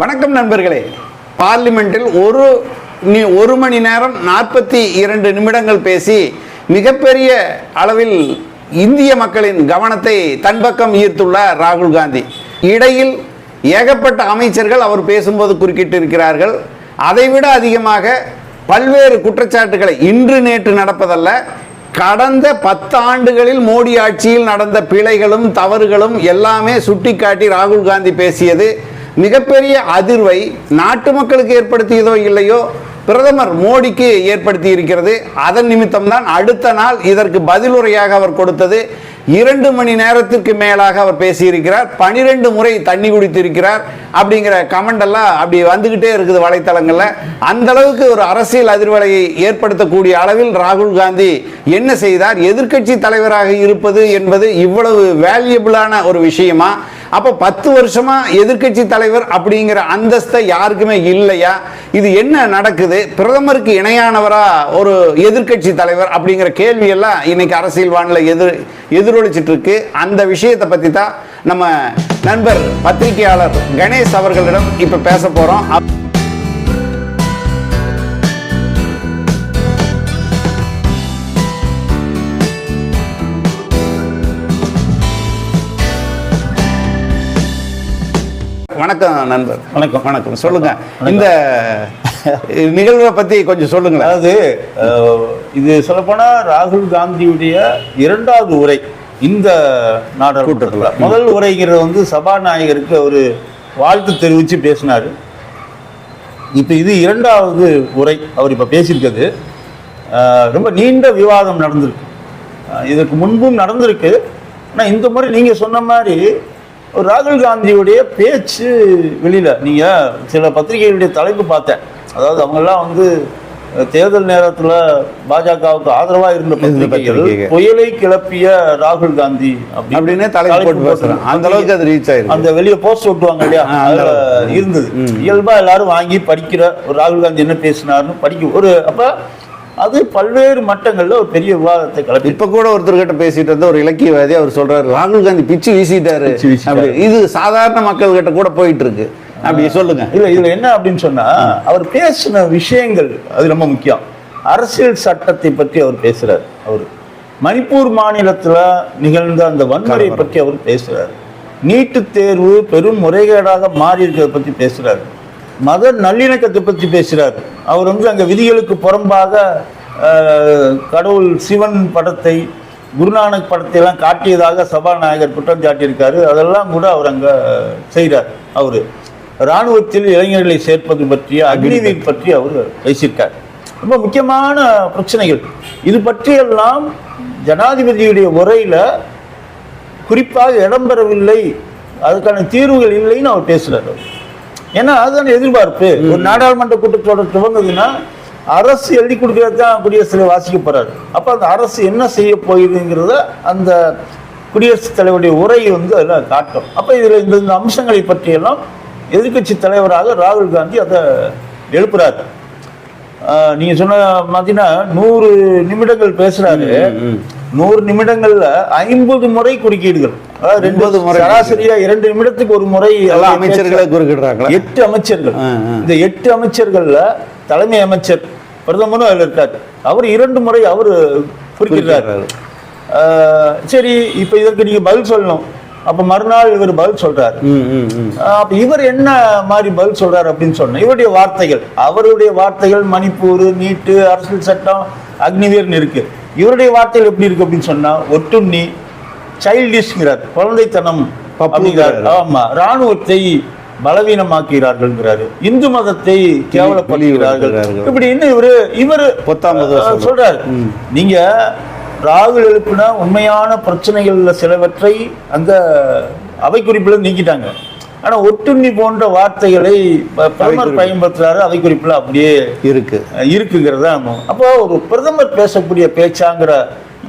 வணக்கம் நண்பர்களே. பார்லிமெண்ட்டில் ஒரு நீ ஒரு மணி நேரம் நாற்பத்தி இரண்டு நிமிடங்கள் பேசி மிகப்பெரிய அளவில் இந்திய மக்களின் கவனத்தை தன் பக்கம் ஈர்த்துள்ளார் ராகுல் காந்தி. இடையில் ஏகப்பட்ட அமைச்சர்கள் அவர் பேசும்போது குறுக்கிட்டு இருக்கிறார்கள் அதைவிட அதிகமாக பல்வேறு குற்றச்சாட்டுகளை இன்று நேற்று நடப்பதல்ல. கடந்த பத்தாண்டுகளில் மோடி ஆட்சியில் நடந்த பிழைகளும் தவறுகளும் எல்லாமே சுட்டிக்காட்டி ராகுல் காந்தி பேசியது. மிகப்பெரிய அதிர்வை நாட்டு மக்களுக்கு ஏற்படுத்தியதோ இல்லையோ பிரதமர் மோடிக்கு ஏற்படுத்தி இருக்கிறது. அதன் நிமித்தம்தான் அடுத்த நாள் இதற்கு பதிலுரையாக அவர் கொடுத்தது. இரண்டு மணி நேரத்திற்கு மேலாக அவர் பேசியிருக்கிறார். பனிரெண்டு முறை தண்ணி குடித்திருக்கிறார் அப்படிங்கிற கமெண்டெல்லாம் அப்படி வந்துகிட்டே இருக்குது வலைத்தளங்களில். அந்த அளவுக்கு ஒரு அரசியல் அதிர்வலையை ஏற்படுத்தக்கூடிய அளவில் ராகுல் காந்தி என்ன செய்தார்? எதிர்க்கட்சி தலைவராக இருப்பது என்பது இவ்வளவு வேல்யூபிளான ஒரு விஷயமா? அப்போ பத்து வருஷமா எதிர்க்கட்சி தலைவர் அப்படிங்கிற அந்தஸ்தை யாருக்குமே இல்லையா? இது என்ன நடக்குது? பிரதமருக்கு இணையானவரா ஒரு எதிர்க்கட்சி தலைவர் அப்படிங்கிற கேள்வியெல்லாம் இன்னைக்கு அரசியல் வானிலை எதிர் எதிரொலிச்சிட்டு இருக்கு அந்த விஷயத்தை பத்தி தான் நம்ம நண்பர் பத்திரிகையாளர் கணேஷ் அவர்களிடம் இப்போ பேச அப் வணக்கம் நண்பர். வணக்கம். வணக்கம். சொல்லுங்க. இந்த நிகழ்வை பத்தி கொஞ்சம் சொல்லுங்களேன். அதாவது இது சொல்லப்போனா ராகுல் காந்தியுடைய இரண்டாவது உரை இந்த நாடாளுமன்றத்தில். முதல் உரைங்கிறது வந்து சபாநாயகருக்கு ஒரு வாழ்த்து தெரிவித்து பேசினார். இப்போ இது இரண்டாவது உரை அவர் இப்போ பேசியிருக்கிறது. ரொம்ப நீண்ட விவாதம் நடந்திருக்கு. இதற்கு முன்பும் நடந்திருக்கு. ஆனால் இந்த முறை நீங்கள் சொன்ன மாதிரி ராகுல் காந்தியுடைய பேச்சு வெளியில. நீங்கள் சில பத்திரிகைகளுடைய தலைப்பு பார்த்தேன். அதாவது அவங்கெல்லாம் வந்து தேர்தல் நேரத்தில் பாஜகவுக்கு ஆதரவாக இருந்த பத்திரிகைகள். புயலை கிளப்பிய ராகுல் காந்தி அப்படின்னு தலைப்பு பேசுறேன் அந்த அளவுக்கு அது ரீச் ஆயிருக்கு. அந்த வெளிய போஸ்ட் ஒட்டுவாங்க இல்லையா. இருந்தது. இயல்பா எல்லாரும் வாங்கி படிக்கிற ஒரு ராகுல் காந்தி என்ன பேசினார்னு படிக்க ஒரு அப்ப அது பல்வேறு மட்டங்கள்ல ஒரு பெரிய விவாதத்தை கிளப்பி இப்ப கூட ஒருத்தர்கிட்ட பேசிட்டு இருந்த ஒரு இலக்கியவாதி அவர் சொல்றாரு ராகுல் காந்தி பிச்சு வீசிட்டாரு. இது சாதாரண மக்கள் கிட்ட கூட போயிட்டு இருக்கு அப்படி சொல்லுங்க. இல்ல இதுல என்ன அப்படின்னு சொன்னா அவர் பேசின விஷயங்கள் அது ரொம்ப முக்கியம். அரசியல் சட்டத்தை பற்றி அவர் பேசுறாரு அவர். மணிப்பூர் மாநிலத்துல நிகழ்ந்த அந்த வன்முறை கலவரம். பற்றி அவர் பேசுறாரு. நீட்டுத் தேர்வு பெரும் முறைகேடாக மாறி இருக்கிறத பத்தி பேசுறாரு. மத நல்லிணக்கத்தை பத்தி பேசுறாரு. அவர் வந்து அங்க விதிகளுக்கு புறம்பாக கடவுள் சிவன் படத்தை குருநானக் படத்தை எல்லாம் காட்டியதாக சபாநாயகர் குற்றம் சாட்டியிருக்காரு அதெல்லாம் கூட அவர் அங்க செய்கிறார் அவரு. இராணுவத்தில் இளைஞர்களை சேர்ப்பது பற்றிய அக்னிவீர் பற்றி. அவர் பேசியிருக்கார். ரொம்ப முக்கியமான பிரச்சனைகள். இது பற்றியெல்லாம் ஜனாதிபதியுடைய உரையில குறிப்பாக இடம்பெறவில்லை. அதுக்கான தீர்வுகள் இல்லைன்னு அவர் பேசுறாரு. அவர். ஏன்னா அதுதானே எதிர்பார்ப்பு. ஒரு நாடாளுமன்ற கூட்டத்தொடர் துவங்குதுன்னா அரசு எழுதி கொடுக்கறது தான் குடியரசுத் தலைவர் வாசிக்க போறாரு. அப்ப அந்த அரசு என்ன செய்ய போகுதுங்கிறத அந்த குடியரசுத் தலைவருடைய உரை வந்து அதில் காட்டும். அப்ப இதுல இந்த இந்த அம்சங்களை பற்றியெல்லாம் எதிர்க்கட்சி தலைவராக ராகுல் காந்தி அதை எழுப்புறாரு. ஆஹ் நீங்க சொன்ன மாதிரினா நூறு நிமிடங்கள் பேசுறாரு. நூறு நிமிடங்கள்ல ஐம்பது முறை குறுக்கீடுகள். ரெண்டு 50 முறை சராசரியா இரண்டு நிமிடத்துக்கு ஒரு முறை எல்லா அவர் அமைச்சர்களை பேசுறாரு. குறுக்கிடுறாங்களா? எட்டு அமைச்சர்கள். இந்த எட்டு அமைச்சர்கள்ல தலைமை அமைச்சர் பிரதமரும் அதுல இருக்காரு. அவர் இரண்டு முறை அவர். ஆஹ் சரி இப்ப இதற்கு நீங்க பதில் சொல்லணும். அப்ப மறுநாள் இவர் பதில் சொல்றாரு. அப்ப இவர் என்ன மாதிரி பதில் சொல்றாரு அப்படின்னு சொன்னா இவருடைய வார்த்தைகள் அவருடைய வார்த்தைகள் மணிப்பூர் நீட்டு அரசியல் சட்டம் அக்னிவீர்னு இருக்கு. இவருடைய வார்த்தைகள் எப்படி இருக்கு அப்படின்னு சொன்னா ஒட்டுண்ணி சைல்டிஷ்ங்கிறார் குழந்தைத்தனம். அப்படிங்கிறார். ஆமா ராணுவத்தை பலவீனமாக்குகிறார்கள்ங்கிறாரு. இந்து மதத்தை கேவலப்படுத்துகிறார்கள். இழிவுபடுத்துகிறார்கள். இப்படி இன்னும் இவரு இவரு சொல்றாரு. நீங்க ராகுல் எழுப்பின உண்மையான பிரச்சனைகள்ல சிலவற்றை அந்த அவை குறிப்புல நீக்கிட்டாங்க. ஆனா ஒட்டுண்ணி போன்ற வார்த்தைகளை பிரதமர். பயன்படுத்துறாரு. அவை குறிப்புல அப்படியே இருக்கு. இருக்குங்கிறது தான். அப்போ ஒரு பிரதமர் பேசக்கூடிய பேச்சாங்கிற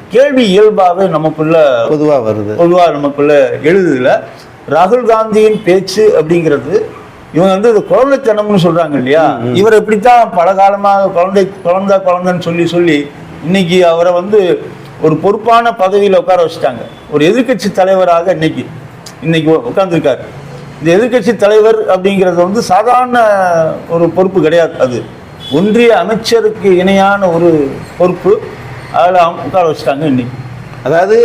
கேள்வி இயல்பாவே நமக்குள்ள பொதுவா வருது. பொதுவா நமக்குள்ள எழுதுதுல. ராகுல் காந்தியின் பேச்சு அப்படிங்கிறது இவங்க வந்து இது குழந்தைத்தனம்னு சொல்றாங்க இல்லையா? இவர் இப்படித்தான் பல காலமாக குழந்தை குழந்தை குழந்தைன்னு சொல்லி சொல்லி இன்னைக்கு அவரை வந்து ஒரு பொறுப்பான பதவியில உட்கார வச்சுட்டாங்க. ஒரு எதிர்க்கட்சி தலைவராக இன்னைக்கு இன்னைக்கு உட்கார்ந்துருக்காரு. இந்த எதிர்க்கட்சி தலைவர் அப்படிங்கிறது வந்து சாதாரண ஒரு பொறுப்பு கிடையாது அது. ஒன்றிய அமைச்சருக்கு இணையான ஒரு பொறுப்பு. அதில் உட்கார வச்சுட்டாங்க இன்னைக்கு. அதாவது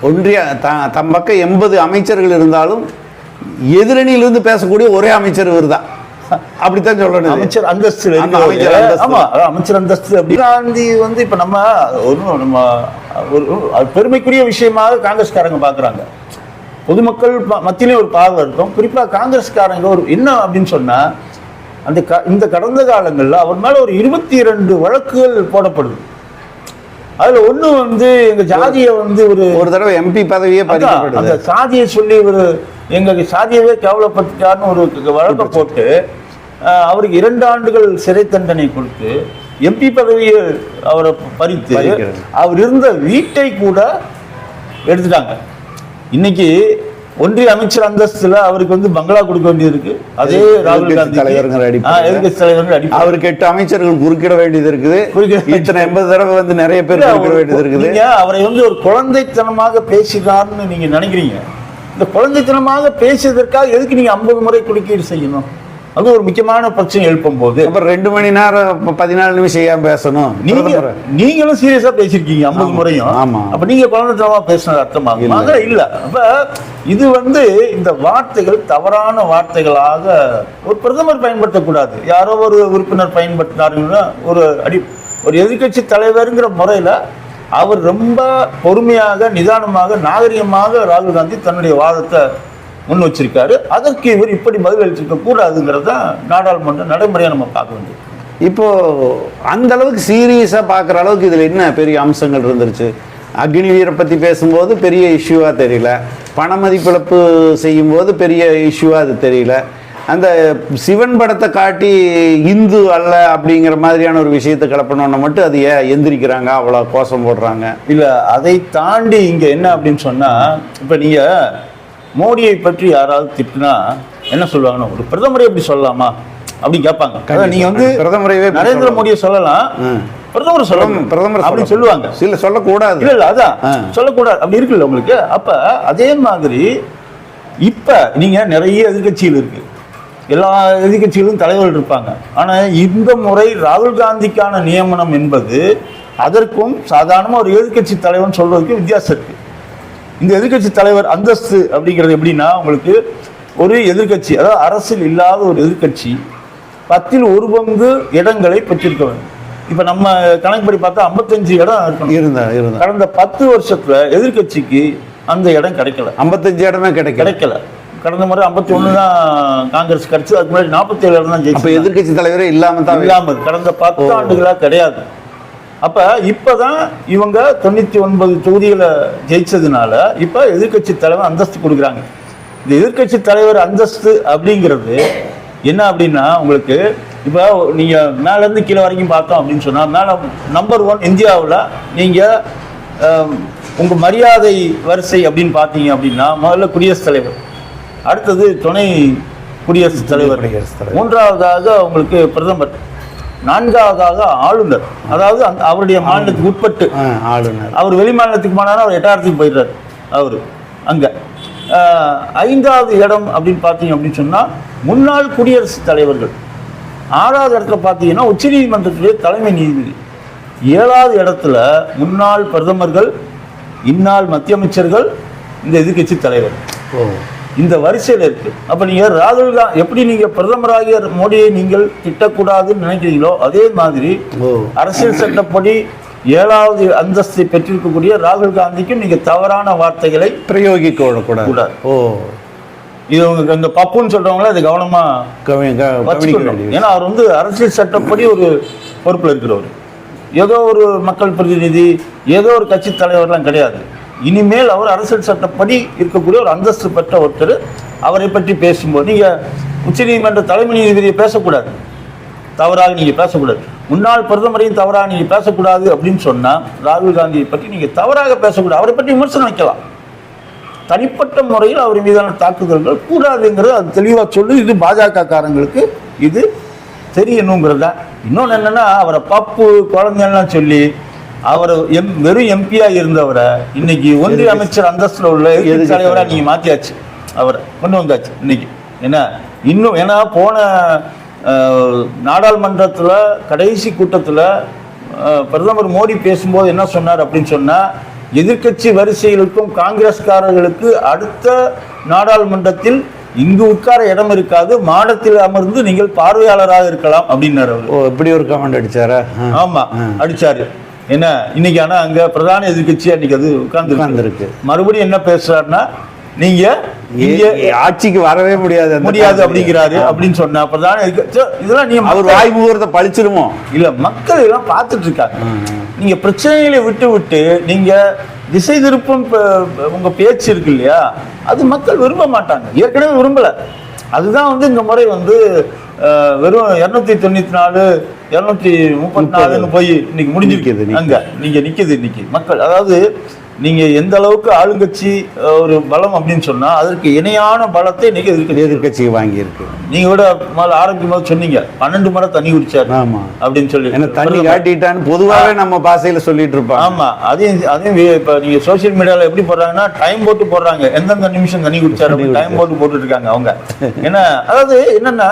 ஒன்றிய த- தம் பக்கம் எண்பது அமைச்சர்கள் இருந்தாலும் எதிரணியிலிருந்து பேசக்கூடிய ஒரே அமைச்சர் இவர் தான் அப்படித்தான் சொல்லணும் அமைச்சர் அந்தஸ்து அமைச்சர் அந்தஸ்து. ஆமா அமைச்சர் அந்தஸ்து அப்படி. காந்தி வந்து இப்ப நம்ம ஒரு நம்ம ஒரு பெருமைக்குரிய விஷயமாக காங்கிரஸ்காரங்க பாக்குறாங்க. பொதுமக்கள் மத்தியிலே ஒரு பார்வை இருக்கும். குறிப்பா காங்கிரஸ்காரங்க ஒரு என்ன அப்படின்னு சொன்னா அந்த க- இந்த கடந்த காலங்கள்ல அவர் மேல ஒரு இருபத்தி இரண்டு வழக்குகள் போடப்படுது. அதுல ஒண்ணு வந்து எங்க ஜாதியை வந்து ஒரு ஒரு தடவை எம்பி பதவியே அந்த சாதியை சொல்லி ஒரு எங்க சாதியவே கேவலப்பட்டுட்டார்னு ஒரு வழக்கை போட்டு அவருக்கு இரண்டு ஆண்டுகள் சிறை தண்டனை கொடுத்து எம்பி பதவியை அவரை பறித்து. அவர் இருந்த வீட்டை கூட எடுத்துட்டாங்க. இன்னைக்கு ஒன்றிய அமைச்சர் அந்தஸ்துல அவருக்கு வந்து பங்களா கொடுக்க வேண்டியது அதே ராகுல் காந்தி அடிப்படையில. எதிர்கட்சி தலைவர் அடிப்படை அவருக்கு எட்டு அமைச்சர்கள் குறுக்கிட வேண்டியது இருக்குது. இத்தனை எண்பது தடவை வந்து நிறைய பேர் குறுக்கிட வேண்டியது இருக்குது. நீங்க அவரை வந்து ஒரு குழந்தைத்தனமாக பேசினார்னு நீங்க நினைக்கிறீங்க. இந்த குழந்தைத்தனமாக பேசியதற்காக எதுக்கு நீங்க ஐம்பது முறை குறுக்கீடு செய்யணும்? அது ஒரு முக்கியமான பிரச்சனை எழுப்பும் போது அப்புறம் ரெண்டு மணி நேரம் பதினாலு நிமிஷம் ஏன் பேசணும் நீங்க. நீங்களும் சீரியஸா பேசிருக்கீங்க ஐம்பது முறையும் ஆமா. அப்ப நீங்க குழந்தைத்தனமா பேசினது அர்த்தமாகும் இல்ல. அப்ப இது வந்து இந்த வார்த்தைகள் தவறான வார்த்தைகளாக ஒரு பிரதமர் பயன்படுத்தக்கூடாது யாரோ ஒரு உறுப்பினர் பயன்படுத்தினாருன்னா ஒரு அடி ஒரு எதிர்க்கட்சி தலைவருங்கிற முறையில அவர் ரொம்ப பொறுமையாக நிதானமாக நாகரிகமாக ராகுல் காந்தி தன்னுடைய வாதத்தை முன் வச்சிருக்காரு. அதற்கு இவர் இப்படி பதில் அளிச்சிருக்க கூடாதுங்கிறது தான் நாடாளுமன்ற நடைமுறையை நம்ம பார்க்க வேண்டியது. இப்போ அந்த அளவுக்கு சீரியஸா பார்க்குற அளவுக்கு இதுல என்ன பெரிய அம்சங்கள் இருந்துருச்சு? அக்னி வீரை பத்தி பேசும்போது பெரிய இஷ்யூவா தெரியல. பண மதிப்பிழப்பு செய்யும்போது பெரிய இஷ்யூவா அது தெரியல. அந்த சிவன் படத்தை காட்டி இந்து அல்ல அப்படிங்கிற மாதிரியான ஒரு விஷயத்தை கிளப்பணும்னு மட்டும் அது ஏன் எந்திரிக்கிறாங்க? அவ்வளோ கோஷம் போடுறாங்க. இல்ல அதை தாண்டி இங்க என்ன அப்படின்னு சொன்னா இப்ப நீங்க மோடியை பற்றி யாராவது திட்டினா என்ன சொல்லுவாங்கன்னா ஒரு பிரதமரை எப்படி சொல்லலாமா? அப்படின்னு கேட்பாங்க. நீங்க வந்து பிரதமரையே நரேந்திர. மோடியை சொல்லலாம். பிரதமர் சொல்லலாம் பிரதமர் அப்படி சொல்லலாம். சொல்லுவாங்க. இல்ல சொல்லக்கூடாது. இல்ல இல்ல அதான். சொல்லக்கூடாது. அப்படி இருக்குல்ல உங்களுக்கு? அப்ப அதே மாதிரி இப்ப நீங்க நிறைய எதிர்க்கட்சிகள் இருக்கு. எல்லா எதிர்க்கட்சிகளும் தலைவர்கள் இருப்பாங்க. ஆனா இந்த முறை ராகுல் காந்திக்கான நியமனம் என்பது அதற்கும் சாதாரணமா ஒரு எதிர்க்கட்சி தலைவன் சொல்றதுக்கு வித்தியாசம் இருக்கு. இந்த எதிர்க்கட்சி தலைவர் அந்தஸ்து அப்படிங்கிறது எப்படின்னா உங்களுக்கு ஒரு எதிர்க்கட்சி அதாவது அரசில் இல்லாத ஒரு எதிர்க்கட்சி பத்தில் ஒரு பங்கு இடங்களை பெற்றிருக்க வேண்டும். இப்ப நம்ம கணக்குப்படி பார்த்தா 55 இடம் இருக்கணும். இருந்தா இருந்தா. கடந்த பத்து வருஷத்துல எதிர்க்கட்சிக்கு அந்த இடம் கிடைக்கல. ஐம்பத்தஞ்சு இடமே கிடைக்கல. கிடைக்கல. கடந்த முறை 51 தான் காங்கிரஸ் கிடைச்சது அதுக்கு முன்னாடி 47 இடம் தான் ஜெயிச்சு எதிர்க்கட்சி தலைவரே இல்லாம தான் இல்லாமல் கடந்த பத்து ஆண்டுகளா கிடையாது. அப்ப இப்பதான் இவங்க தொண்ணூத்தி ஒன்பது தொகுதிகளை ஜெயிச்சதுனால இப்ப எதிர்க்கட்சி தலைவர் அந்தஸ்து கொடுக்குறாங்க. இந்த எதிர்க்கட்சி தலைவர் அந்தஸ்து அப்படிங்கிறது என்ன அப்படின்னா உங்களுக்கு இப்போ நீங்க மேல இருந்து கீழே வரைக்கும் பார்த்தோம் அப்படின்னு சொன்னா மேல நம்பர் ஒன் இந்தியாவில் நீங்க அஹ், உங்க மரியாதை வரிசை அப்படின்னு பார்த்தீங்க அப்படின்னா முதல்ல குடியரசுத் தலைவர். அடுத்தது துணை குடியரசுத் தலைவர். குடியரசுத் தலைவர். மூன்றாவதாக உங்களுக்கு பிரதமர். நான்காவதாக ஆளுநர். அதாவது அந்த அவருடைய மாநிலத்துக்கு உட்பட்டு. ஆளுநர். அவர் வெளி மாநிலத்துக்கு போனாலும் அவர் எட்டாயிரத்துக்கு போயிடுறாரு. அவர். அங்க. ஐந்தாவது இடம் அப்படின்னு பார்த்தீங்க அப்படின்னு சொன்னா முன்னாள் குடியரசுத் தலைவர்கள். ஆறாவது இடத்துல பார்த்தீங்கன்னா உச்சநீதிமன்றத்துடைய தலைமை நீதிபதி. ஏழாவது இடத்துல முன்னாள் பிரதமர்கள் இந்நாள் மத்திய அமைச்சர்கள் இந்த எதிர்க்கட்சி தலைவர். ஓ. இந்த வரிசையில் இருக்கு. அப்ப நீங்க ராகுல் காந்தி எப்படி நீங்க பிரதமராகிய மோடியை நீங்கள் திட்டக்கூடாதுன்னு நினைக்கிறீங்களோ அதே மாதிரி அரசியல் சட்டப்படி ஏழாவது அந்தஸ்தை பெற்றிருக்கக்கூடிய ராகுல் காந்திக்கும் நீங்க தவறான வார்த்தைகளை பிரயோகிக்க கூடாது. ஓ. இது உங்க இந்த பப்புன்னு சொல்றவங்கள இது கவனமா ஏன்னா அவர் வந்து அரசியல் சட்டப்படி ஒரு பொறுப்புல இருக்கிறவர். ஏதோ ஒரு மக்கள் பிரதிநிதி ஏதோ ஒரு கட்சி தலைவர்லாம் கிடையாது. இனிமேல் அவர் அரசியல் சட்டப்படி இருக்கக்கூடிய ஒரு அந்தஸ்து பெற்ற ஒருத்தர். அவரை பற்றி பேசும்போது நீங்கள் உச்சநீதிமன்ற தலைமை நீதிபதியை பேசக்கூடாது. தவறாக நீங்கள் பேசக்கூடாது. முன்னாள் பிரதமரையும் தவறாக நீங்கள் பேசக்கூடாது அப்படின்னு சொன்னால் ராகுல் காந்தியை பற்றி நீங்கள் தவறாக பேசக்கூடாது. அவரை பற்றி விமர்சனம் வைக்கலாம். தனிப்பட்ட முறையில் அவர் மீதான தாக்குதல்கள் கூடாதுங்கிறது அது தெளிவாக சொல்லி. இது பாஜக காரங்களுக்கு இது தெரியணுங்கிறது தான். இன்னொன்று என்னென்னா அவரை பப்பு குழந்தைலாம் சொல்லி அவர் எம் வெறும் எம்பியா இருந்தவரை இன்னைக்கு ஒன்றிய அமைச்சர் அந்தஸ்துல உள்ள எதிர்க்கட்சி தலைவரா நீங்க மாத்தியாச்சு. அவரை கொண்டு வந்தாச்சு இன்னைக்கு. என்ன? இன்னும் ஏன்னா போன நாடாளுமன்றத்துல கடைசி கூட்டத்துல பிரதமர் மோடி பேசும்போது என்ன சொன்னார் அப்படின்னு சொன்னா எதிர்க்கட்சி வரிசையில் இருக்கும் காங்கிரஸ்காரர்களுக்கு அடுத்த நாடாளுமன்றத்தில் இங்கு உட்கார இடம் இருக்காது மாடத்தில் அமர்ந்து நீங்கள் பார்வையாளராக இருக்கலாம் அப்படின்னாரு இப்படி ஒரு கமெண்ட் அடிச்சாரா? ஆ. ஆமா அடிச்சாரு. என்ன இன்னைக்கு ஆனா அங்க பிரதான எதிர்க்கட்சி அன்னைக்கு அது உட்கார்ந்து உட்கார்ந்திருக்கு. மறுபடியும் என்ன பேசுறாருன்னா நீங்க இங்க ஆட்சிக்கு வரவே முடியாது முடியாது. அப்படிங்கிறாரு அப்படின்னு சொன்னா பிரதான எதிர்க்க- இதெல்லாம் நீங்க அவர் வாய் முகூர்த்த பழிச்சிருமோ? இல்ல மக்கள் எல்லாம் பார்த்துட்டு இருக்காங்க. நீங்க பிரச்சனைகளை விட்டு விட்டு நீங்க திசை திருப்பும் உங்க பேச்சு இருக்கு இல்லையா? அது மக்கள் விரும்ப மாட்டாங்க. ஏற்கனவே விரும்பல. அதுதான் வந்து இந்த முறை வந்து வெறும் இருநூத்தி தொண்ணூத்தி நாலு இருநூத்தி முப்பத்தி நாலுன்னு போய் இன்னைக்கு முடிஞ்சிருக்குது அங்க நீங்க நிக்குது இன்னைக்கு. மக்கள் அதாவது நீங்க எந்த அளவுக்கு ஆளுங்கட்சி ஒரு பலம் அப்படின்னு சொன்னா அதற்கு இணையான பலத்தை இன்னைக்கு எதிர்கட்சிக்கு வாங்கியிருக்கு. நீங்க கூட முதல்ல ஆரம்பிக்கும் போது சொன்னீங்க பன்னெண்டு முறை தண்ணி குடிச்சாரு ஆமா. அப்படின்னு சொல்லி. தண்ணி காட்டிட்டான்னு பொதுவாகவே நம்ம பாசையில சொல்லிட்டு இருப்பாங்க. ஆமா அதையும் அதையும் இப்ப நீங்க சோஷியல் மீடியால எப்படி போடுறாங்கன்னா டைம் போட்டு போடுறாங்க. எந்தெந்த நிமிஷம் தண்ணி குடிச்சாரு டைம் போட்டு போட்டுட்டு இருக்காங்க அவங்க. ஏன்னா அதாவது என்னன்னா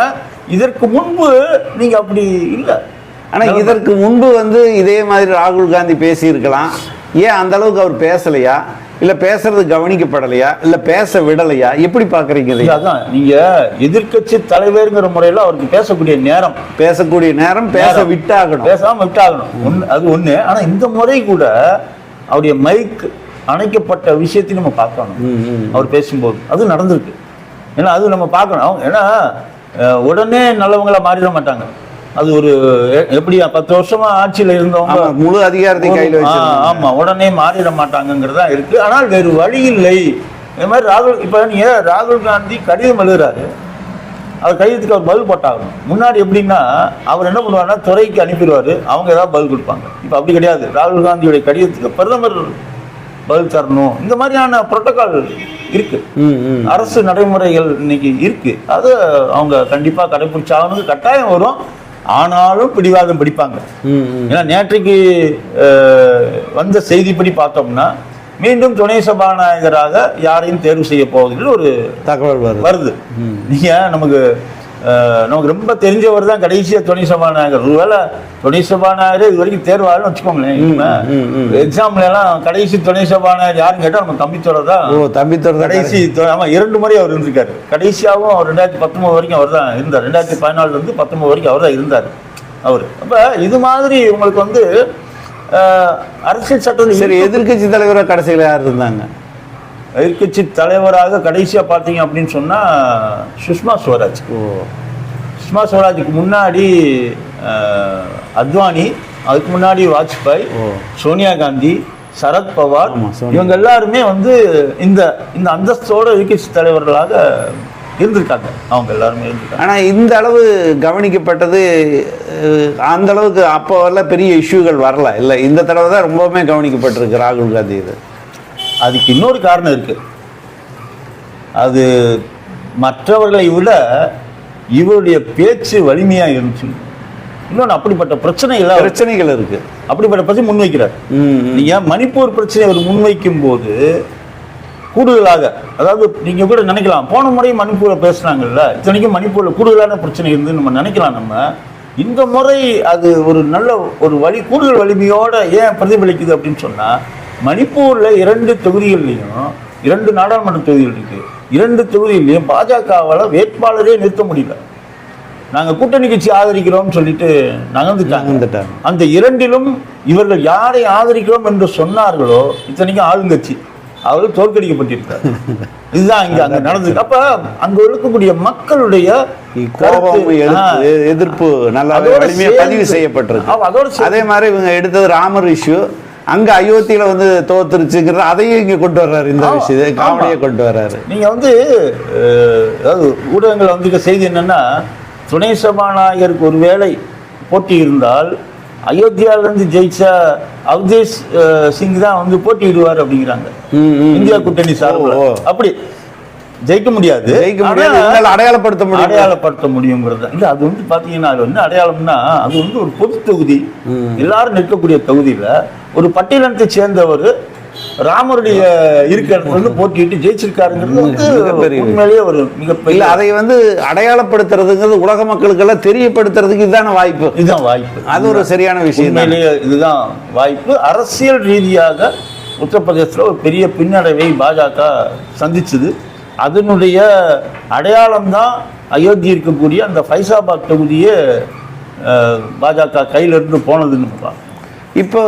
இதற்கு முன்பு நீங்க அப்படி இல்ல. ஆனா இதற்கு முன்பு வந்து இதே மாதிரி ராகுல் காந்தி பேசி இருக்கலாம் ஏன் அந்த அளவுக்கு அவர் பேசலையா? இல்ல பேசுறது கவனிக்கப்படலையா? இல்ல பேச விடலையா? எப்படி பாக்குறீங்க இதை? இல்ல, அதான். நீங்க எதிர்க்கட்சி தலைவர்ங்கிற முறையில அவருக்கு பேசக்கூடிய நேரம். பேசக்கூடிய நேரம் பேச. விட்டாகணும். பேசாம விட்டாகணும். ஒண்ணு அது ஒண்ணு. ஆனா இந்த முறை கூட அவருடைய மைக் அணைக்கப்பட்ட விஷயத்தை நம்ம பார்க்கணும். அவர் பேசும்போது. அது நடந்திருக்கு. ஏன்னா அது நம்ம பார்க்கணும். ஏன்னா உடனே நல்லவங்களா மாறிட மாட்டாங்க. அது ஒரு எ- எப்படி பத்து வருஷமா ஆட்சியில இருந்தவங்க முழு அதிகாரத்தை கையில ஆமா உடனே மாறிட மாட்டாங்கங்கிறதா இருக்கு. ஆனால் வேறு வழி இல்லை. இந்த மாதிரி ராகுல் இப்ப நீங்க ராகுல் காந்தி கடிதம் எழுதுறாரு? அது கடிதத்துக்கு அவர் பதில் போட்டாகணும். முன்னாடி எப்படின்னா அவர் என்ன பண்ணுவாருன்னா துறைக்கு அனுப்பிடுவாரு. அவங்க ஏதாவது பதில் கொடுப்பாங்க. இப்ப அப்படி கிடையாது. ராகுல் காந்தியுடைய கடிதத்துக்கு பிரதமர் பதில் தரணும். இந்த மாதிரியான புரோட்டோகால் இருக்கு. அரசு நடைமுறைகள் இன்னைக்கு இருக்கு. அது அவங்க கண்டிப்பா கடைபிடிச்சாகணும் கட்டாயம் வரும். ஆனாலும் பிடிவாதம் பிடிப்பாங்க. ஏன்னா நேற்றைக்கு வந்த செய்திப்படி பார்த்தோம்னா மீண்டும் துணை சபாநாயகராக யாரையும் தேர்வு செய்ய போவதில்லை ஒரு தகவல் வருது. வருது. நீங்க நமக்கு நமக்கு ரொம்ப தெரிஞ்சவர் தான் கடைசியா துணை சபாநாயகர். ஒருவேளை துணை சபாநாயகர் இது வரைக்கும் தேர்வாகலன்னு வச்சுக்கோங்களேன். எக்ஸாம்ல எல்லாம் கடைசி துணை சபாநாயகர் யாருன்னு கேட்டா நம்ம தம்பித்துறை தான். ஓ தம்பி தொடர்ந்து கடைசி தொ- ஆமா இரண்டு முறை அவர் இருந்திருக்காரு. கடைசியாவும் அவர் ரெண்டாயிரத்தி பத்தொன்பது வரைக்கும் அவர் தான் இருந்தார். ரெண்டாயிரத்தி பதினாலுல இருந்து பத்தொன்பது வரைக்கும் அவர் தான் இருந்தார் அவர். அப்ப இது மாதிரி உங்களுக்கு வந்து அரசியல் சட்டம் சரி எதிர்க்கட்சி தலைவரா கடைசியில யார் இருந்தாங்க? எதிர்கட்சி தலைவராக கடைசியா பாத்தீங்க அப்படின்னு சொன்னா சுஷ்மா ஸ்வராஜ் ஓ. சுஷ்மா ஸ்வராஜுக்கு முன்னாடி அத்வானி அதுக்கு முன்னாடி வாஜ்பாய் ஓ. சோனியா காந்தி சரத் பவார் ஆமா, சோனியா. இவங்க எல்லாருமே வந்து இந்த இந்த அந்தஸ்தோட எதிர்கட்சி தலைவர்களாக இருந்திருக்காங்க. அவங்க எல்லாருமே இருந்திருக்காங்க. ஆனா இந்த அளவு கவனிக்கப்பட்டது அந்த அளவுக்கு அப்போ எல்லாம் பெரிய இஷ்யூகள் வரல. இல்ல இந்த தடவை தான் ரொம்பவுமே கவனிக்கப்பட்டிருக்கு ராகுல் காந்தி இது. அதுக்கு இன்னொரு காரணம் இருக்கு. அது மற்றவர்களை விட இவருடைய பேச்சு வலிமையா இருந்துச்சு. இன்னொன்று அப்படிப்பட்ட பிரச்சனை இல்லை பிரச்சனைகள் இருக்கு. அப்படிப்பட்ட பிரச்சனை முன்வைக்கிறார். ம், ம். நீங்க மணிப்பூர் பிரச்சனை அவர் முன்வைக்கும் போது கூடுதலாக அதாவது நீங்க கூட நினைக்கலாம் போன முறை மணிப்பூர்ல பேசுனாங்கல்ல இத்தனைக்கும் மணிப்பூர்ல கூடுதலான பிரச்சனை இருந்து நம்ம நினைக்கலாம் நம்ம. இந்த முறை அது ஒரு நல்ல ஒரு வழி கூடுதல் வலிமையோட ஏன் பிரதிபலிக்குது அப்படின்னு சொன்னா மணிப்பூர்ல இரண்டு தொகுதிகள்லையும் இரண்டு நாடாளுமன்ற தொகுதிகள் இருக்கு. இரண்டு தொகுதியிலையும் பாஜகவால வேட்பாளரே நிறுத்த முடியல. நாங்க கூட்டணி கட்சி ஆதரிக்கிறோம்னு சொல்லிட்டு நகர்ந்துட்டாங்க. அந்த இரண்டிலும் இவர்கள் யாரை ஆதரிக்கிறோம் என்று சொன்னார்களோ இத்தனைக்கும் ஆளுங்கட்சி. அவர்கள் தோற்கடிக்கப்பட்டிருக்கார் இதுதான் இங்க அங்க நடந்தது. அப்ப அங்க இருக்கக்கூடிய மக்களுடைய கோபம் எதிர்ப்பு சேர்ந்து- பதிவு செய்யப்பட்டிருக்கு. அதே மாதிரி இவங்க எடுத்தது ராமர் இஷ்யூ. அங்க அயோத்தியில வந்து தோத்துருச்சுங்கிறது அதையும் இங்க கொண்டு வர்றாரு இந்த விஷயத்தை காமெடியை. கொண்டு வர்றாரு நீங்க வந்து அதாவது ஊடகங்கள் வந்து செய்தி என்னன்னா துணை சபாநாயகருக்கு ஒருவேளை போட்டி இருந்தால் அயோத்தியால இருந்து ஜெயிச்ச அவதேஷ் சிங் தான் வந்து போட்டியிடுவார் அப்படிங்கிறாங்க. இந்தியா கூட்டணி சார்பில். அப்படி ஜெயிக்க முடியாது. ஜெயிக்க முடியாது. அடையாளப்படுத்த முடியும். அடையாளப்படுத்த முடியுங்கிறது. இல்ல அது வந்து பாத்தீங்கன்னா அது வந்து அடையாளம்னா அது வந்து ஒரு பொது தொகுதி. எல்லாரும் நிற்கக்கூடிய தொகுதியில ஒரு பட்டியலத்தை சேர்ந்தவர் ராமருடைய இருக்க இடத்துல வந்து போட்டிட்டு ஜெயிச்சிருக்காருங்கிறது வந்து உண்மையிலேயே ஒரு மிகப்பெரிய அதை வந்து அடையாளப்படுத்துறதுங்கிறது உலக மக்களுக்கெல்லாம் தெரியப்படுத்துறதுக்கு இதுதான வாய்ப்பு. இதுதான் வாய்ப்பு. அது ஒரு சரியான விஷயம் இதுதான் வாய்ப்பு. அரசியல் ரீதியாக உத்தரப்பிரதேசத்தில் ஒரு பெரிய பின்னடைவை பாஜக சந்திச்சது. அதனுடைய அடையாளம் தான் அயோத்தி இருக்கக்கூடிய அந்த ஃபைசாபாத் தொகுதியே பாஜக கையிலிருந்து போனதுன்னு. இப்போ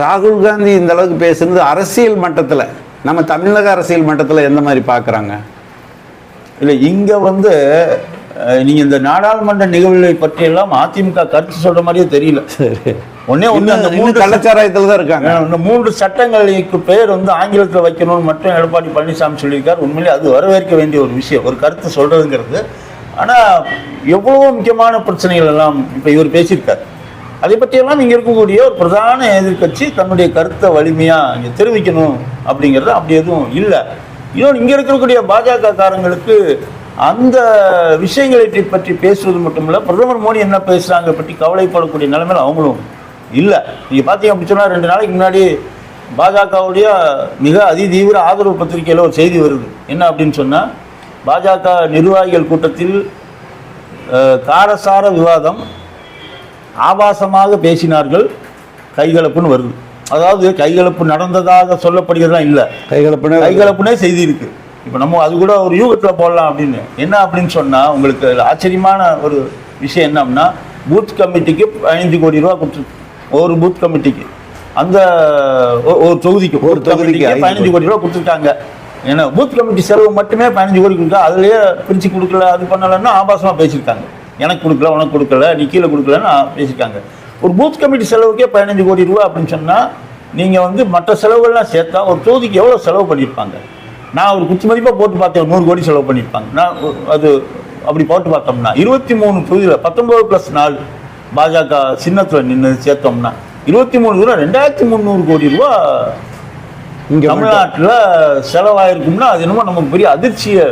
ராகுல் காந்தி இந்த அளவுக்கு பேசுனது அரசியல் மட்டத்துல நம்ம தமிழக அரசியல் மட்டத்துல எந்த மாதிரி பார்க்கறாங்க இல்லை இங்கே வந்து அஹ், நீங்க இந்த நாடாளுமன்ற நிகழ்வுகளை பற்றியெல்லாம் அதிமுக கருத்து சொல்ற மாதிரியே தெரியல. சரி. ஒன்னே ஒன்று அந்த மூன்று கள்ளச்சாராயத்துல தான் இருக்காங்க. இந்த மூன்று சட்டங்களுக்கு பெயர் வந்து ஆங்கிலத்தில் வைக்கணும்னு மட்டும் எடப்பாடி பழனிசாமி சொல்லியிருக்கார். உண்மையிலே அது வரவேற்க வேண்டிய ஒரு விஷயம். ஒரு கருத்து சொல்றதுங்கிறது. ஆனால் எவ்வளவோ முக்கியமான பிரச்சனைகள் எல்லாம் இப்போ இவர் பேசியிருக்கார். அதை பற்றியெல்லாம் இங்கே இருக்கக்கூடிய ஒரு பிரதான எதிர்க்கட்சி தன்னுடைய கருத்தை வலிமையாக இங்கே தெரிவிக்கணும் அப்படிங்கிறது அப்படி எதுவும் இல்லை. இன்னொன்று இங்கே இருக்கக்கூடிய பாஜக காரங்களுக்கு அந்த விஷயங்களை பற்றி பேசுவது மட்டும் இல்லை பிரதமர் மோடி என்ன பேசுகிறாங்க பற்றி கவலைப்படக்கூடிய நிலைமையில் அவங்களும் இல்லை. நீங்கள் பார்த்தீங்க அப்படி சொன்னால் ரெண்டு நாளைக்கு முன்னாடி பாஜகவுடைய மிக அதிதீவிர ஆதரவு பத்திரிகையில் ஒரு செய்தி வருது. என்ன அப்படின்னு சொன்னால் பாஜக நிர்வாகிகள் கூட்டத்தில் காரசார விவாதம் ஆபாசமாக பேசினார்கள் கைகலப்புன்னு வருது. அதாவது கைகலப்பு நடந்ததாக சொல்லப்படுகிறதா இல்லை. கைகலப்பின கைகலப்புனே செய்தி இருக்கு. இப்போ நம்ம அது கூட ஒரு யூகத்தில் போடலாம் அப்படின்னு. என்ன அப்படின்னு சொன்னால் உங்களுக்கு ஆச்சரியமான ஒரு விஷயம் என்ன அப்படின்னா பூத் கமிட்டிக்கு பதினஞ்சு கோடி ரூபா கொடுத்து ஒரு பூத் கமிட்டிக்கு அந்த ஒரு தொகுதிக்கு ஒரு தொகுதிக்கு பதினஞ்சு கோடி ரூபா கொடுத்துருக்காங்க ஏன்னா பூத் கமிட்டி செலவு மட்டுமே பதினஞ்சு கோடி கொடுத்தா அதுலயே பிரிச்சு கொடுக்கல அது பண்ணலன்னா ஆபாசமா பேசியிருக்காங்க. எனக்கு கொடுக்கல உனக்கு கொடுக்கல நீ கீழே கொடுக்கலன்னு பேசியிருக்காங்க. ஒரு பூத் கமிட்டி செலவுக்கே பதினஞ்சு கோடி ரூபா அப்படின்னு சொன்னா நீங்க வந்து மற்ற செலவுகள்லாம் சேர்த்தா ஒரு தொகுதிக்கு எவ்வளவு செலவு பண்ணியிருப்பாங்க? நான் ஒரு குத்து மதிப்பா போட்டு பார்த்தேன் நூறு கோடி செலவு பண்ணியிருப்பாங்க. நான் அது அப்படி போட்டு பார்த்தோம்னா இருபத்தி மூணு தொகுதியில் பத்தொன்பது ப்ளஸ் நாலு பாஜக சின்னத்தில் நின்று சேர்த்தோம்னா. இருபத்தி மூணு ரூபா ரெண்டாயிரத்தி முந்நூறு கோடி ரூபா இங்க. தமிழ்நாட்டுல செலவாயிருக்கும்னா அது என்னமோ நமக்கு பெரிய அதிர்ச்சியை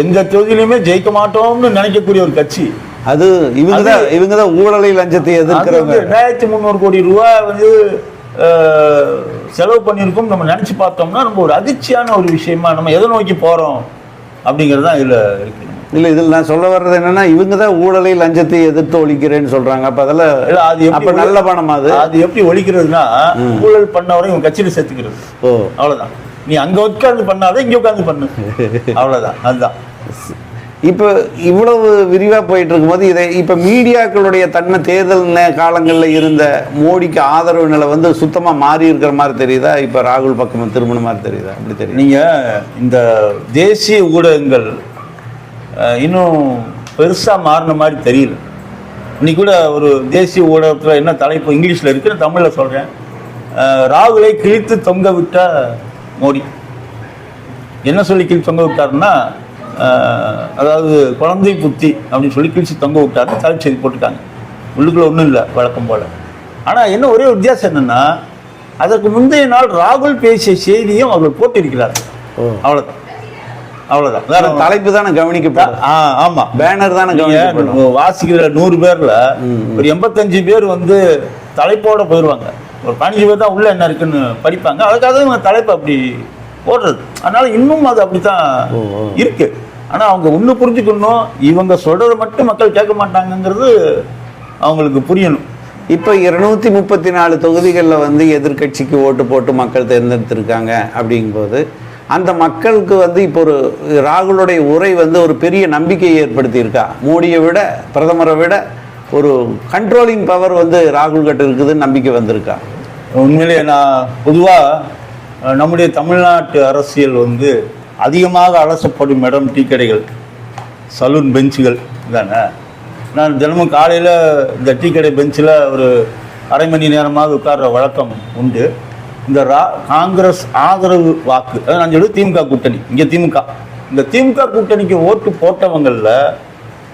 எந்த தொகுதியிலுமே ஜெயிக்க மாட்டோம்னு நினைக்கக்கூடிய ஒரு கட்சி. அது இவங்க தான் இவங்க தான் ஊழலை லஞ்சத்தை எதிர்க்கிறவங்க. ரெண்டாயிரத்தி முந்நூறு கோடி ரூபாய் வந்து செலவு பண்ணியிருக்கோம் நம்ம நினைச்சு பார்த்தோம்னா நம்ம ஒரு அதிர்ச்சியான ஒரு விஷயமா நம்ம எதை நோக்கி போறோம் அப்படிங்கிறது தான் இதுல இருக்கு. இல்ல இதில் நான் சொல்ல வர்றது என்னன்னா இவங்க தான் ஊழலை லஞ்சத்தை எதிர்த்து ஒழிக்கிறேன்னு சொல்றாங்க. அப்ப அதெல்லாம் அது அப்ப நல்ல பணம் அது. அது எப்படி ஒழிக்கிறதுனா ஊழல் பண்ணவரை இவங்க கட்சியில சேர்த்துக்கிறது. ஓ. அவ்வளவுதான். நீ அங்க உட்கார்ந்து பண்ணாத இங்க உட்கார்ந்து பண்ணு. அவ்வளவுதான். அதுதான். இப்போ இவ்வளவு விரிவா போயிட்டு இருக்கும்போது இதை இப்ப மீடியாக்களுடைய தன்மை தேர்தல் காலங்கள்ல இருந்த மோடிக்கு ஆதரவு நிலை வந்து சுத்தமா மாறி இருக்கிற மாதிரி தெரியுதா? இப்ப ராகுல் பக்கம் திரும்பின மாதிரி தெரியுதா? அப்படி தெரியுது? நீங்க இந்த தேசிய ஊடகங்கள் இன்னும் பெருசா மாறின மாதிரி தெரியல. இன்னைக்கு கூட ஒரு தேசிய ஊடகத்துல என்ன தலைப்பு இங்கிலீஷ்ல இருக்கு நான் தமிழ்ல சொல்றேன். அஹ், ராகுலை கிழித்து தொங்க விட்ட மோடி. என்ன சொல்லி கிழித்து தொங்க விட்டாருன்னா அதாவது குழந்தை புத்தி அப்படின்னு சொல்லி கிழிச்சு தொங்க விட்டாருன்னு தலைப்பு செய்தி போட்டுருக்காங்க. உள்ளுக்குள்ள ஒன்றும் இல்லை வழக்கம் போல. ஆனால் என்ன ஒரே வித்தியாசம் என்னன்னா அதற்கு முந்தைய நாள் ராகுல் பேசிய செய்தியும் அவர்கள் போட்டிருக்கிறார்கள். ஓ. அவ்வளவுதான். அவ்வளவுதான் வேற தலைப்பு தானே கவனிக்கப்படும். ஆ, ஆமா. பேனர் தானே கவனிக்கப்படும். வாசிக்கிற நூறு பேர்ல ஒரு எண்பத்தஞ்சு பேர் வந்து தலைப்போட போயிடுவாங்க ஒரு பதினஞ்சு பேர் தான் உள்ள என்ன இருக்குன்னு படிப்பாங்க. அதுக்காக இவங்க தலைப்பு அப்படி போடுறது. அதனால இன்னும் அது அப்படித்தான் ஓ, ஓ. இருக்கு. ஆனா அவங்க ஒண்ணு புரிஞ்சுக்கணும். இவங்க சொல்றதை மட்டும் மக்கள் கேட்க மாட்டாங்கங்கிறது அவங்களுக்கு புரியணும். இப்போ இருநூத்தி முப்பத்தி நாலு தொகுதிகளில் வந்து எதிர்க்கட்சிக்கு ஓட்டு போட்டு மக்கள் தேர்ந்தெடுத்திருக்காங்க அப்படிங்கும்போது அந்த மக்களுக்கு வந்து இப்போ ஒரு ராகுலுடைய உரை வந்து ஒரு பெரிய நம்பிக்கையை ஏற்படுத்தியிருக்கா? மோடியை விட பிரதமரை விட ஒரு கண்ட்ரோலிங் பவர் வந்து ராகுல் கிட்ட இருக்குதுன்னு நம்பிக்கை வந்திருக்கா? உண்மையிலே நான் பொதுவாக நம்முடைய தமிழ்நாட்டு அரசியல் வந்து அதிகமாக அலசப்படும் இடம் டீ கடைகள் சலூன் பெஞ்சுகள் தானே? நான் தினமும் காலையில் இந்த டீ கடை பெஞ்சில் ஒரு அரை மணி நேரமாக உட்கார்ற வழக்கம் உண்டு. இந்த ரா காங்கிரஸ் ஆதரவு வாக்கு. நான் சொல்லி திமுக கூட்டணி. இங்கே திமுக. இந்த திமுக கூட்டணிக்கு ஓட்டு போட்டவங்களில்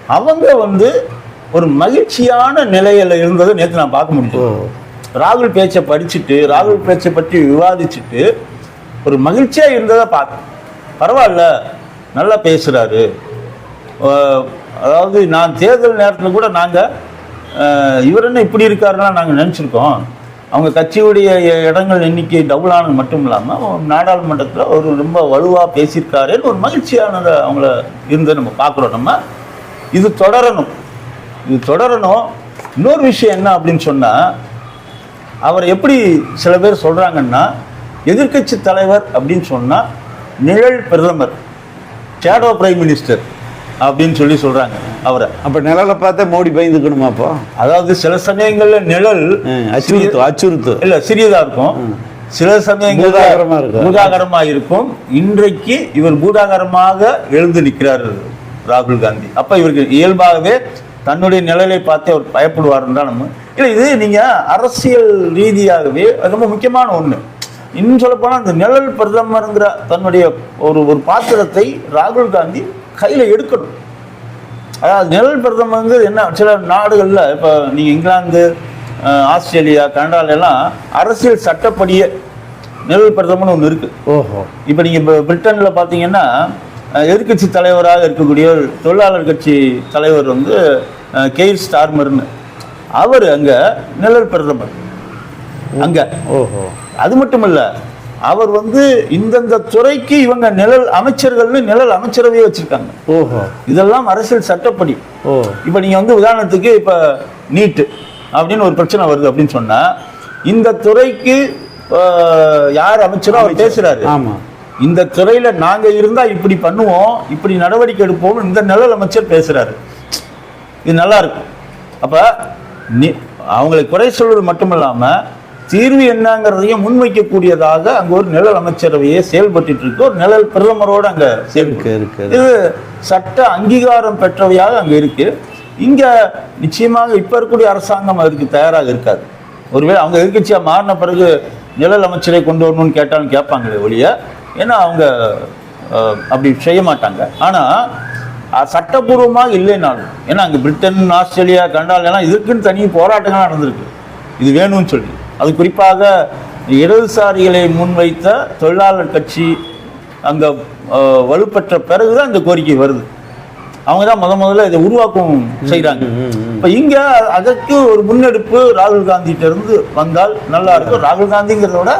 அவங்க வந்து ஒரு மகிழ்ச்சியான நிலையில இருந்ததை நேற்று நான் பார்க்க முடியும் ராகுல் பேச்சை படிச்சுட்டு ராகுல் பேச்சை பற்றி விவாதிச்சுட்டு ஒரு மகிழ்ச்சியா இருந்ததை பார்த்தேன். பரவாயில்ல நல்லா பேசுறாரு. அஹ் அதாவது நான் தேர்தல் நேரத்தில் கூட நாங்கள் இவர் என்ன இப்படி இருக்காருன்னா நாங்கள் நினச்சிருக்கோம். அவங்க கட்சியுடைய இடங்கள் எண்ணிக்கை டபுள் ஆனது மட்டும் இல்லாமல் நாடாளுமன்றத்தில் ஒரு ரொம்ப வலுவாக பேசியிருக்காருன்னு ஒரு மகிழ்ச்சியானதை அவங்கள இருந்து நம்ம பார்க்குறோம். நம்ம இது தொடரணும். இது தொடரணும். இன்னொரு விஷயம் என்ன அப்படின்னு சொன்னால் அவர் எப்படி சில பேர் சொல்கிறாங்கன்னா எதிர்க்கட்சி தலைவர் அப்படின்னு சொன்னால் நிழல் பிரதமர் ஷேடோ பிரைம் மினிஸ்டர் அப்படின்னு சொல்லி சொல்கிறாங்க அவரை. அப்ப நிழலை பார்த்தா மோடி பயந்துக்கணுமா அப்போ? அதாவது சில சமயங்கள்ல நிழல் அச்சுறுத்து அச்சுறுத்து. இல்ல சிறியதா இருக்கும். சில சமயங்கள்ல பூதாகரமா இருக்கும். இன்றைக்கு இவர் பூதாகரமாக எழுந்து நிற்கிறார் ராகுல் காந்தி. அப்ப இவருக்கு இயல்பாகவே தன்னுடைய நிழலை பார்த்து அவர் பயப்படுவாருன்னு தான் நம்ம இல்ல இது நீங்க அரசியல் ரீதியாகவே ரொம்ப முக்கியமான ஒண்ணு. இன்னும் சொல்ல போனா அந்த நிழல் பிரதமருங்கிற தன்னுடைய ஒரு ஒரு பாத்திரத்தை ராகுல் காந்தி கையில எடுக்கணும் அதாவது நிழல் பிரதமருங்கிறது என்ன சில நாடுகளில் இப்போ நீங்கள் இங்கிலாந்து ஆஸ்திரேலியா கனடால எல்லாம் அரசியல் சட்டப்படியே நிழல் பிரதமர்னு ஒன்று இருக்குது ஓஹோ. இப்போ நீங்கள் இப்போ பிரிட்டனில் பார்த்தீங்கன்னா அஹ், எதிர்க்கட்சி தலைவராக இருக்கக்கூடிய ஒரு தொழிலாளர் கட்சி தலைவர் வந்து கெய்ர் ஸ்டார்மர்னு. அவர் அங்கே நிழல் பிரதமர். அங்கே. ஓஹோ. அது மட்டும் இல்ல அவர் வந்து இந்தந்த துறைக்கு இவங்க நிழல் அமைச்சர்கள்னு நிழல் அமைச்சரவையே வச்சிருக்காங்க. ஓஹோ. இதெல்லாம் அரசியல் சட்டப்படி. ஓ. இப்போ நீங்க வந்து உதாரணத்துக்கு இப்போ நீட்டு அப்படின்னு ஒரு பிரச்சனை வருது அப்படின்னு சொன்னா இந்த துறைக்கு யார் அமைச்சரோ அவர் பேசுறாரு. ஆமா. இந்த துறையில நாங்க இருந்தா இப்படி பண்ணுவோம் இப்படி நடவடிக்கை எடுப்போம் இந்த நிழல் அமைச்சர் பேசுறாரு. இது நல்லா இருக்கும். அப்ப நீ அவங்களை குறை சொல்வது மட்டுமல்லாம தீர்வு என்னங்கிறதையும் முன்வைக்கக்கூடியதாக அங்க ஒரு நிழல் அமைச்சரவையே செயல்பட்டு இருக்கு ஒரு நிழல் பிரதமரோடு அங்க இருக்கு இருக்கு இது சட்ட அங்கீகாரம் பெற்றவையாக அங்க இருக்கு. இங்க நிச்சயமாக இப்ப இருக்கக்கூடிய அரசாங்கம் அதற்கு தயாராக இருக்காது. ஒருவேளை அவங்க எதிர்க்கட்சியா மாறின பிறகு நிழல் அமைச்சரை கொண்டு வரணும்னு கேட்டாலும் கேட்பாங்களே ஒழிய ஏன்னா அவங்க அப்படி செய்ய மாட்டாங்க. ஆனா அஹ், சட்டபூர்வமாக இல்லைனாலும் ஏன்னா அங்க பிரிட்டன் ஆஸ்திரேலியா கனடால எல்லாம் இதுக்குன்னு தனி போராட்டங்கள் நடந்திருக்கு. இது வேணும்னு சொல்லி. அது குறிப்பாக இடதுசாரிகளை முன்வைத்த தொழிலாளர் கட்சி அங்க வலுப்பெற்ற பிறகுதான் இந்த கோரிக்கை வருது. அவங்க தான் முத முதல்ல இதை உருவாக்கம் செய்றாங்க. இப்ப இங்க அதற்கு ஒரு முன்னெடுப்பு ராகுல் காந்திட்ட இருந்து வந்தால் நல்லா இருக்கும். ராகுல் காந்திங்கிறத விட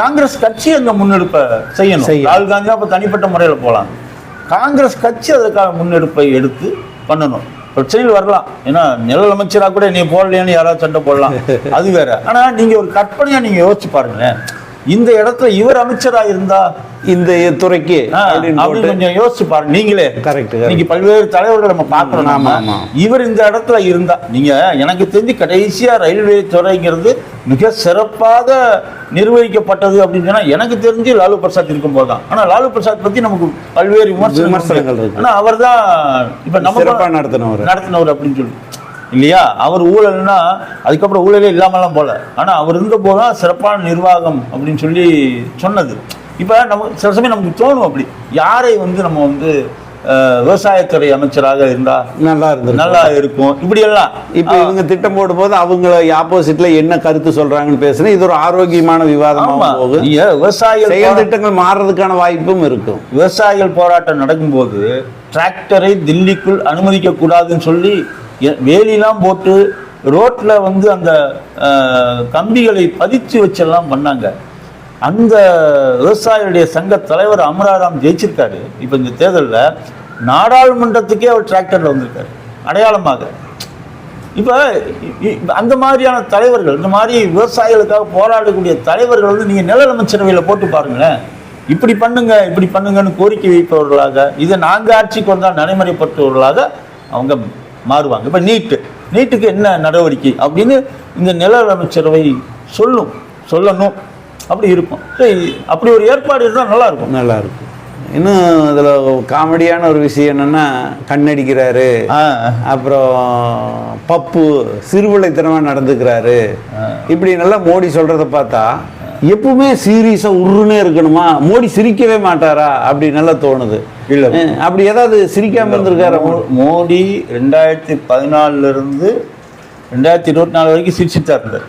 காங்கிரஸ் கட்சி அந்த முன்னெடுப்பை செய்யணும். ராகுல் காந்தி தான் இப்ப தனிப்பட்ட முறையில் போலாம். காங்கிரஸ் கட்சி அதற்கான முன்னெடுப்பை எடுத்து பண்ணணும். பிரச்சனைகள் வரலாம். ஏன்னா நிழல் அமைச்சரா கூட நீ போடலையான்னு யாராவது சண்டை போடலாம். அது வேற. ஆனா நீங்க ஒரு கற்பனையா நீங்க யோசிச்சு பாருங்களேன். இந்த இடத்துல இவர் அமைச்சரா இருந்தா இந்த துறைக்கு அப்படின்னு கொஞ்சம் யோசிச்சு பாருங்க. நீங்களே. Correct. இன்னைக்கு பல்வேறு தலைவர்கள் நம்ம பார்க்கிறோம் ஆமா, நாம. இவர் இந்த இடத்துல இருந்தா நீங்க எனக்கு தெரிஞ்சு கடைசியா ரயில்வே துறைங்கிறது மிக சிறப்பாக நிர்வகிக்கப்பட்டது அப்படின்னு சொன்னா எனக்கு தெரிஞ்சு லாலு பிரசாத் இருக்கும் போதுதான் ஆனா லாலு பிரசாத் பத்தி நமக்கு பல்வேறு விமர்சனங்கள் விமர்சனங்கள் இருக்கு. ஆனா அவர்தான் இப்ப நம்ம நடத்தினவர். நடத்தினவர் அப்படின்னு சொல்லி. இல்லையா? அவர் ஊழல்னா அதுக்கப்புறம் ஊழலே இல்லாமலாம் போல. ஆனா அவர் இருந்த போதுதான் சிறப்பான நிர்வாகம் அப்படின்னு சொல்லி சொன்னது. இப்ப நம்ம சில சமயம் நமக்கு தோணும் அப்படி. யாரை வந்து நம்ம வந்து விவசாயத்துறை அமைச்சராக இருந்தா நல்லா இருந்தது நல்லா இருக்கும். இப்படி எல்லாம் இப்ப இவங்க திட்டம் போடும்போது அவங்க ஆப்போசிட்ல என்ன கருத்து சொல்றாங்கன்னு பேசுறேன் இது ஒரு ஆரோக்கியமான விவாதமா போகுது. நீங்க விவசாயிகள் செயல் திட்டங்கள் மாறுறதுக்கான வாய்ப்பும் இருக்கும். விவசாயிகள் போராட்டம் நடக்கும்போது டிராக்டரை தில்லிக்குள் அனுமதிக்க கூடாதுன்னு சொல்லி வேலிலாம் போட்டு ரோட்ல வந்து அந்த கம்பிகளை பதிச்சு வச்செல்லாம் பண்ணாங்க. அந்த விவசாயிகளுடைய சங்க தலைவர் அமராராம் ஜெயிச்சிருக்காரு. இப்போ இந்த தேர்தலில் நாடாளுமன்றத்துக்கே அவர் டிராக்டர்ல வந்திருக்காரு. அடையாளமாக. இப்போ அந்த மாதிரியான தலைவர்கள் இந்த மாதிரி விவசாயிகளுக்காக போராடக்கூடிய தலைவர்கள் வந்து நீங்கள் நிழல் அமைச்சரவையில் போட்டு பாருங்களேன். இப்படி பண்ணுங்க இப்படி பண்ணுங்கன்னு கோரிக்கை வைப்பவர்களாக இதை நாங்கள் ஆட்சிக்கு வந்தால் நடைமுறைப்பட்டவர்களாக அவங்க மாறுவாங்க. இப்போ நீட்டு நீட்டுக்கு என்ன நடவடிக்கை அப்படின்னு இந்த நிழல் அமைச்சரவை சொல்லும் சொல்லணும். அப்படி இருக்கும். So, அப்படி ஒரு ஏற்பாடு இருந்தால் நல்லா இருக்கும் நல்லா இருக்கும் இன்னும் இதுல காமெடியான ஒரு விஷயம் என்னன்னா கண்ணடிக்கிறாரு அப்புறம் பப்பு சிறுவிளைத்தனமா நடந்துக்கிறாரு. இப்படி நல்லா மோடி சொல்றத பார்த்தா எப்பவுமே சீரியஸா உருன்னே இருக்கணுமா? மோடி சிரிக்கவே மாட்டாரா? அப்படி நல்லா தோணுது. இல்ல. அப்படி ஏதாவது சிரிக்காம இருந்திருக்காரு மோடி? ரெண்டாயிரத்தி பதினாலுல இருந்து ரெண்டாயிரத்தி இருபத்தி நாலு வரைக்கும் சிரிச்சுட்டு இருந்தார்.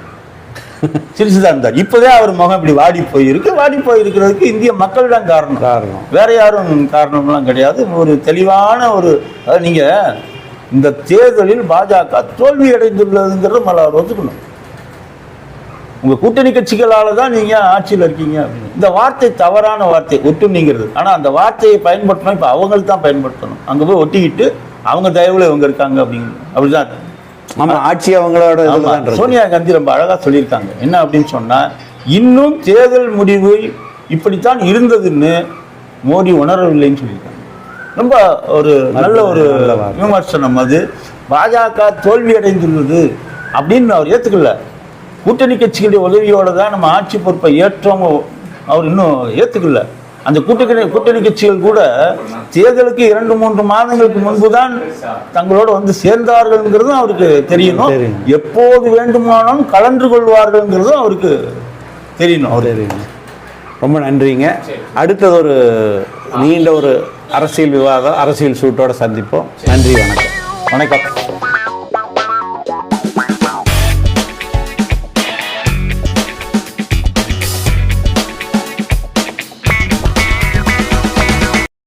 சிரிச்சு தான் இருந்தார் இப்போதே அவர் முகம் இப்படி வாடி போயிருக்கு. வாடி போயிருக்கிறதுக்கு இந்திய மக்கள் தான் காரணம். காரணம். வேற யாரும் காரணம்லாம் கிடையாது. ஒரு தெளிவான ஒரு அதாவது நீங்க இந்த தேர்தலில் பாஜக தோல்வி அடைந்துள்ளதுங்கிறத மல அவர் ஒத்துக்கணும் உங்க கூட்டணி கட்சிகளால தான் நீங்க ஆட்சியில் இருக்கீங்க. இந்த வார்த்தை தவறான வார்த்தை ஒட்டுண்ணிங்கிறது. ஆனா அந்த வார்த்தையை பயன்படுத்தணும். இப்ப அவங்களுக்கு தான் பயன்படுத்தணும். அங்க போய் ஒட்டிக்கிட்டு அவங்க தயவுல இவங்க இருக்காங்க அப்படிங்கிறது அப்படிதான். ஆமா ஆட்சி அவங்களோட. சோனியா காந்தி ரொம்ப அழகா சொல்லியிருக்காங்க. என்ன அப்படின்னு சொன்னா இன்னும் தேர்தல் முடிவு இப்படித்தான் இருந்ததுன்னு மோடி உணரவில்லைன்னு சொல்லியிருக்காங்க. ரொம்ப ஒரு நல்ல ஒரு. விமர்சனம் அது. பாஜக தோல்வி அடைந்துள்ளது அப்படின்னு அவர் ஏத்துக்கல. கூட்டணி கட்சிகளுடைய உதவியோட தான் நம்ம ஆட்சி பொறுப்பை ஏற்றோம் அவர் இன்னும் ஏத்துக்கல. அந்த கூட்டணி கூட்டணி கட்சிகள் கூட தேர்தலுக்கு இரண்டு மூன்று மாதங்களுக்கு முன்பு தான் தங்களோட வந்து சேர்ந்தார்கள்ங்கிறதும் அவருக்கு தெரியணும் தெரியும். எப்போது வேண்டுமானாலும் கலந்து கொள்வார்கள்ங்கிறதும் அவருக்கு தெரியணும் அவரு. ரொம்ப நன்றிங்க. அடுத்தது ஒரு நீண்ட ஒரு அரசியல் விவாதம் அரசியல் சூட்டோட சந்திப்போம். நன்றி வணக்கம். வணக்கம்.